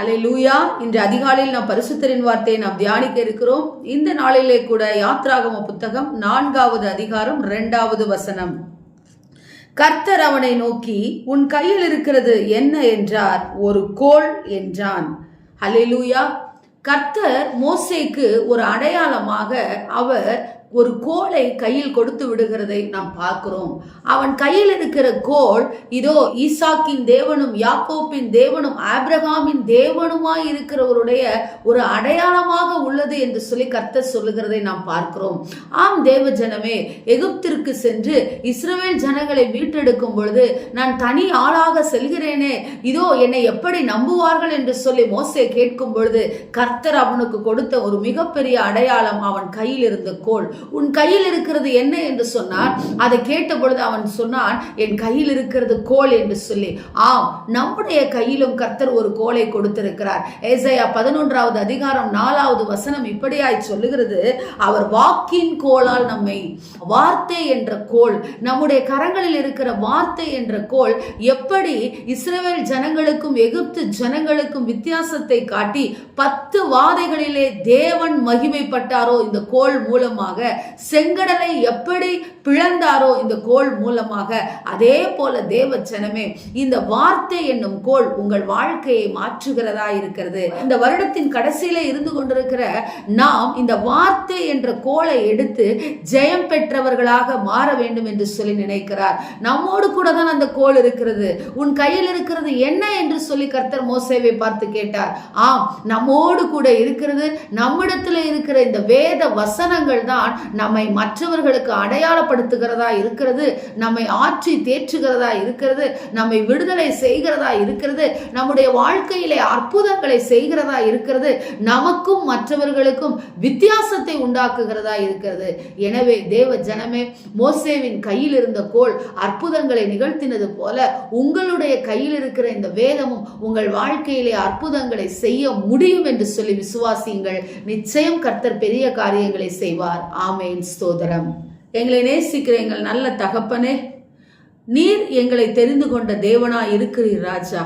அலை லூயா இன்று அதிகாலையில் நாம் பரிசுத்தரின் வார்த்தையை நாம் தியானிக்க இருக்கிறோம். இந்த நாளிலே கூட யாத்ராகம புத்தகம் நான்காவது அதிகாரம் இரண்டாவது வசனம். கர்த்தர் அவனை நோக்கி உன் கையில் இருக்கிறது என்ன என்றார்? ஒரு கோல் என்றான். ஹalleluya. கர்த்தர் மோசேக்கு ஒரு அடையாளமாக அவர் ஒரு கோலை கையில் கொடுத்து விடுகிறதை நாம் பார்க்கிறோம். அவன் கையில் இருக்கிற கோல் இதோ ஈசாக்கின் தேவனும் யாக்கோப்பின் தேவனும் ஆப்ரஹாமின் தேவனுமாய் இருக்கிறவருடைய ஒரு அடையாளமாக உள்ளது என்று சொல்லி கர்த்தர் சொல்லுகிறதை நாம் பார்க்கிறோம். ஆம் தேவ ஜனமே எகிப்திற்கு சென்று இஸ்ரவேல் ஜனங்களை மீட்டெடுக்கும் பொழுது நான் தனி ஆளாக செல்கிறேனே இதோ என்னை எப்படி நம்புவார்கள் என்று சொல்லி மோசே கேட்கும் பொழுது கர்த்தர் அவனுக்கு கொடுத்த ஒரு மிகப்பெரிய அடையாளம் அவன் கையில் இருந்த கோல். உன் கையில் இருக்கிறது என்ன என்று சொன்னார். அதை கேட்ட பொழுது அவன் சொன்னான் என் கையில் இருக்கிறது கோல் என்று சொல்லி. ஆம் நம்முடைய கையிலும் கர்த்தர் ஒரு கோலை கொடுத்திருக்கிறார். ஏசையா பதினொன்றாவது அதிகாரம் நாலாவது வசனம் இப்படியாய் சொல்லுகிறது. அவர் வாக்கின் கோலால் நம்மை வார்த்தை என்ற கோல் நம்முடைய கரங்களில் இருக்கிற வார்த்தை என்ற கோல் எப்படி இஸ்ரேல் ஜனங்களுக்கும் எகிப்து ஜனங்களுக்கும் வித்தியாசத்தை காட்டி பத்து வாதைகளிலே தேவன் மகிமைப்பட்டாரோ இந்த கோல் மூலமாக செங்கடலை எப்படி பிளந்தாரோ இந்த கோல் மூலமாக அதே போல தேவ ஜனமே இந்த வார்த்தை என்னும் கோல் உங்கள் வாழ்க்கையை மாற்றுகிறதா இருக்கிறது. இந்த வருடத்தின் கடைசியில இருந்து கொண்டிருக்கிற நாம் இந்த வார்த்தை என்ற கோலை எடுத்து ஜெயம் பெற்றவர்களாக மாற வேண்டும் என்று சொல்லி நினைக்கிறார். நம்மோடு கூட தான் அந்த கோல் இருக்கிறது. உன் கையில் இருக்கிறது என்ன என்று சொல்லி கர்த்தர் மோசேவை பார்த்து கேட்டார். ஆம் நம்மோடு கூட இருக்கிறது. நம்மிடத்தில் இருக்கிற இந்த வேத வசனங்கள் தான் நம்மை மற்றவர்களுக்கு அடையாளப்படுத்துகிறதா இருக்கிறது. நம்மை ஆற்றி தேற்றுகிறதா இருக்கிறது. நம்மை விடுதலை செய்கிறதா இருக்கிறது. நம்முடைய வாழ்க்கையிலே அற்புதங்களை செய்கிறதா இருக்கிறது. நமக்கும் மற்றவர்கள் மற்றவர்களுக்கும் வித்தியாசத்தை உண்டாக்குகிறதா இருக்கிறது. எனவே தேவ ஜனமே மோசேவின் கையில் இருந்த கோல் அற்புதங்களை நிகழ்த்தினது போல உங்களுடைய கையில் இருக்கிற இந்த வேதமும் உங்கள் வாழ்க்கையிலே அற்புதங்களை செய்ய முடியும் என்று சொல்லி விசுவாசியுங்கள். நிச்சயம் கர்த்தர் பெரிய காரியங்களை செய்வார். ஆமேன். ஸ்தோதரம் எங்களை நேசிக்கிற எங்கள் நல்ல தகப்பனே நீர் எங்களை தெரிந்து கொண்ட தேவனா இருக்கிறீர் ராஜா.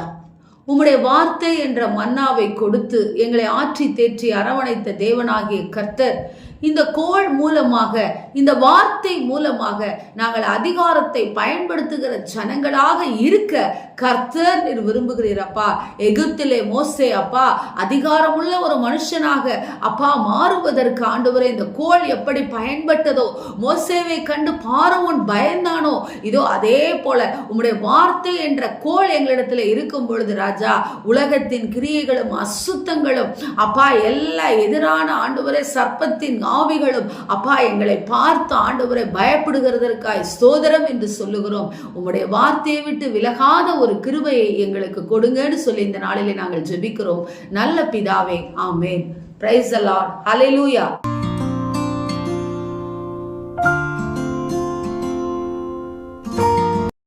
உம்முடைய வார்த்தை என்ற மன்னாவை கொடுத்து எங்களை ஆற்றி தேற்றி அரவணைத்த தேவனாகிய கர்த்தர் இந்த கோள் மூலமாக இந்த வார்த்தை மூலமாக நாங்கள் அதிகாரத்தை பயன்படுத்துகிற ஜனங்களாக இருக்க கர்த்தர் நீர் விரும்புகிறீர் அப்பா. எகிப்திலே மோசே அப்பா. அதிகாரமுள்ள ஒரு மனுஷனாக அப்பா மாறுவதற்கு ஆண்டவரே இந்த கோள் எப்படி பயன்பட்டதோ மோசேவை கண்டு பாரவன் பயந்தானோ இதோ அதே போல உம்முடைய வார்த்தை என்ற கோள் எங்களிடத்துல இருக்கும் பொழுது ராஜா உலகத்தின் கிரியைகளும் அசுத்தங்களும் அப்பா எல்லா எதிரான ஆண்டவரே சர்ப்பத்தின் ஆவிகளும் அப்பா எங்களை பார்த்து ஆண்டவரை பயப்படுகிறதற்காய் சோதரம் என்று சொல்லுகிறோம். உம்முடைய வார்த்தையை விட்டு விலகாத ஒரு கிருபையை எங்களுக்கு கொடுங்கன்னு சொல்லி இந்த நாளிலே நாங்கள் ஜெபிக்கிறோம். நல்ல பிதாவே ஆமேன். பிரைஸ் அலாட் லூயா